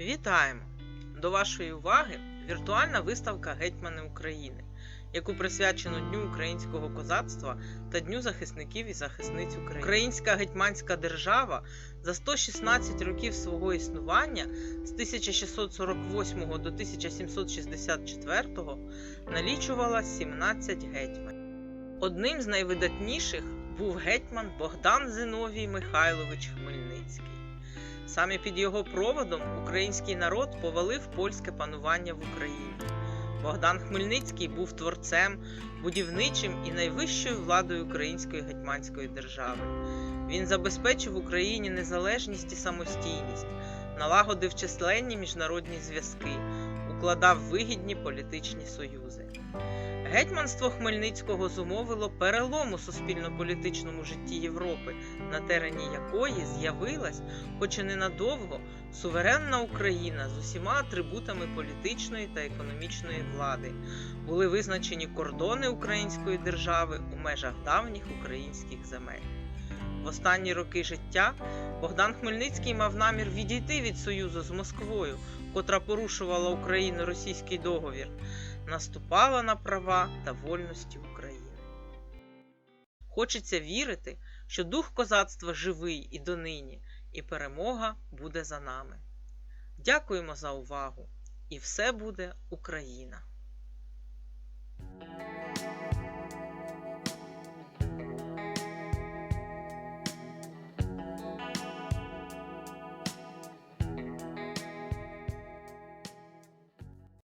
Вітаємо! До вашої уваги віртуальна виставка Гетьмани України, яку присвячено Дню українського козацтва та Дню захисників і захисниць України. Українська гетьманська держава за 116 років свого існування з 1648 до 1764 налічувала 17 гетьманів. Одним з найвидатніших був гетьман Богдан Зиновій Михайлович Хмельницький. Саме під його проводом український народ повалив польське панування в Україні. Богдан Хмельницький був творцем, будівничим і найвищою владою української гетьманської держави. Він забезпечив Україні незалежність і самостійність, налагодив численні міжнародні зв'язки, укладав вигідні політичні союзи. Гетьманство Хмельницького зумовило перелом у суспільно-політичному житті Європи, на терені якої з'явилась, хоч і ненадовго, суверенна Україна з усіма атрибутами політичної та економічної влади. Були визначені кордони української держави у межах давніх українських земель. В останні роки життя Богдан Хмельницький мав намір відійти від союзу з Москвою, котра порушувала Україну російський договір, наступала на права та вольності України. Хочеться вірити, що дух козацтва живий і донині, і перемога буде за нами. Дякуємо за увагу! І все буде Україна!